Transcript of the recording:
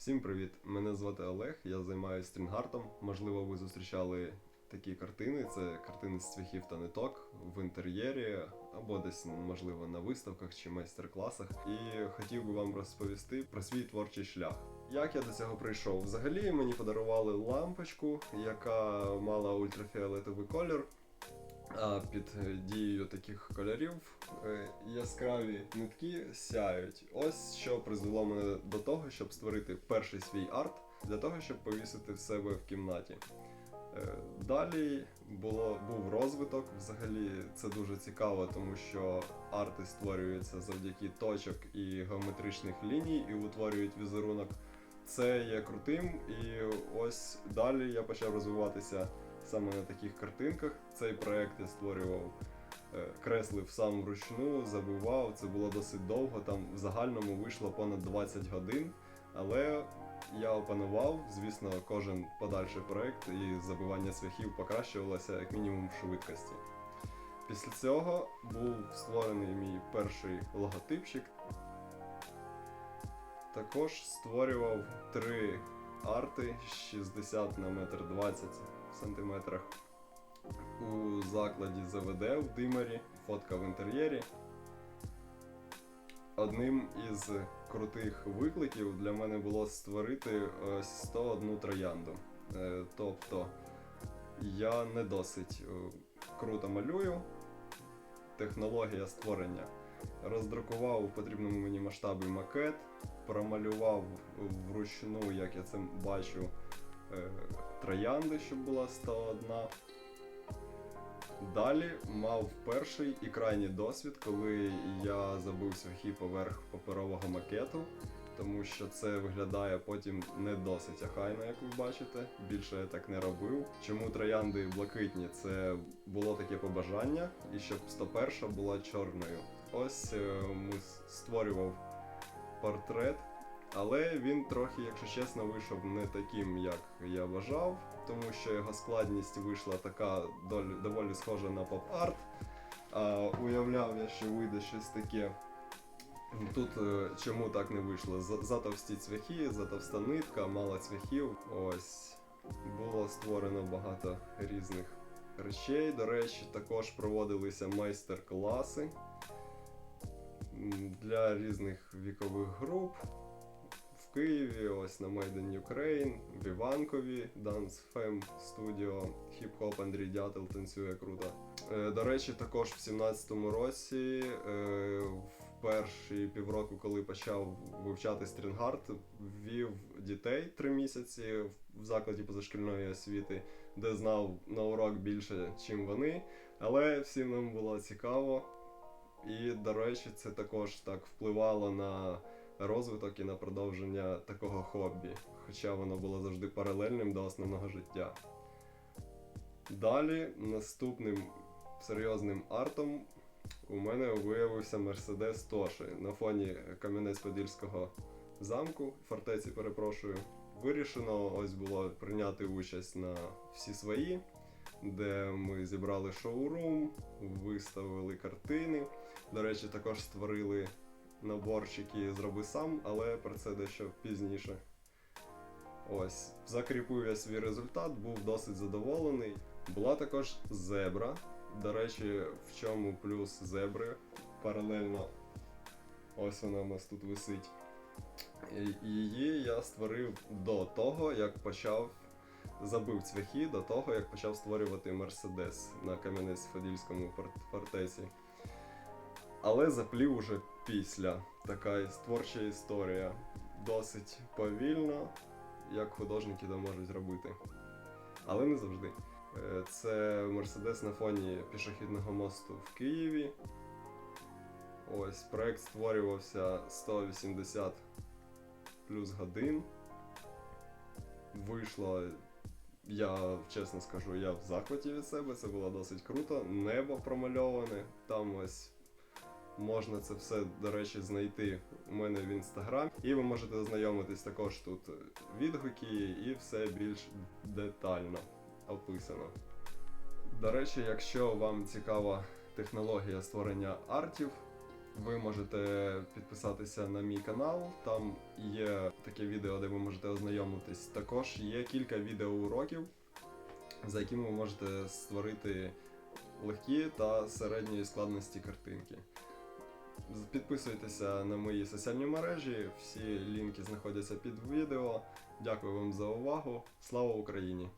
Всім привіт! Мене звати Олег, я займаюся стрінгартом. Можливо, ви зустрічали такі картини. Це картини з цвяхів та ниток в інтер'єрі або десь, можливо, на виставках чи майстер-класах. І хотів би вам розповісти про свій творчий шлях. Як я до цього прийшов? Взагалі мені подарували лампочку, яка мала ультрафіолетовий колір. Під е, дією таких кольорів е, яскраві нитки сяють. Ось що призвело мене до того, щоб створити перший свій арт для того, щоб повісити в себе в кімнаті. Е, Далі було, був розвиток. Взагалі це дуже цікаво, тому що арти створюються завдяки точок і геометричних ліній і утворюють візерунок. Це є крутим, і ось далі я почав розвиватися саме на таких картинках. Цей проект я створював, е, креслив сам вручну, забивав. Це було досить довго. Там в загальному вийшло понад 20 годин. Але я опанував, звісно, кожен подальший проект і забивання цвяхів покращувалося як мінімум в швидкості. Після цього був створений мій перший логотипчик. Також створював три арти 60 на 1,20 сантиметрах у закладі ЗВД в Димарі, фотка в інтер'єрі. Одним із крутих викликів для мене було створити 101 троянду. Е, Тобто я не досить е, круто малюю. Технологія створення. Роздрукував у потрібному мені масштабі макет, промалював вручну, як я це бачу, е, троянди, щоб була 101. Далі мав перший і крайній досвід, коли я забив свяхи поверх паперового макету, тому що це виглядає потім не досить ахайно, як ви бачите. Більше я так не робив. Чому троянди блакитні? Це було таке побажання, і щоб 101 була чорною. Ось е, створював портрет. Але він трохи, якщо чесно, вийшов не таким, як я вважав, тому що його складність вийшла така доволі схожа на поп-арт. А уявляв я, що вийде щось таке. Тут е, чому так не вийшло? Затовсті цвяхи, затовста нитка, мало цвяхів. Ось було створено багато різних речей. До речі, також проводилися майстер-класи для різних вікових груп. Києві, ось на Made in в Іванкові, Dance Fem Studio, хіп-хоп Андрій Дятел танцює круто. Е, До речі, також в 17-му році, е, в перші півроку, коли почав вивчати стрінгард, ввів дітей три місяці в закладі позашкільної освіти, де знав на урок більше, чим вони. Але всім нам було цікаво. І, до речі, це також так впливало на розвиток і на продовження такого хобі, хоча воно було завжди паралельним до основного життя. Далі наступним серйозним артом у мене виявився Мерседес Тоші на фоні Кам'янець-Подільського замку, фортеці, перепрошую. Вирішено ось було прийняти участь на всі свої, де ми зібрали шоурум, виставили картини. До речі, також створили наборчики зроби сам, але про це дещо пізніше. Ось, закріпив я свій результат, був досить задоволений. Була також зебра. До речі, в чому плюс зебри паралельно. Ось вона у нас тут висить. Її я створив до того, як почав забив цвяхи до того, як почав створювати Мерседес на Кам'янець-Подільському фор- фортеці. Але заплів уже після. Така творча історія. Досить повільно, як художники то можуть робити. Але не завжди. Е, Це Мерседес на фоні пішохідного мосту в Києві. Ось проект створювався 180 плюс годин. Вийшло, я чесно скажу, я в захваті від себе, це було досить круто. Небо промальоване, там ось можна це все, до речі, знайти у мене в інстаграм. І ви можете ознайомитись також тут відгуки і все більш детально описано. До речі, якщо вам цікава технологія створення артів, Ви можете підписатися на мій канал. Там є таке відео, де ви можете ознайомитись. Також є кілька відеоуроків, за якими ви можете створити легкі та середньої складності картинки. Підписуйтеся на мої соціальні мережі, всі лінки знаходяться під відео. Дякую вам за увагу. Слава Україні!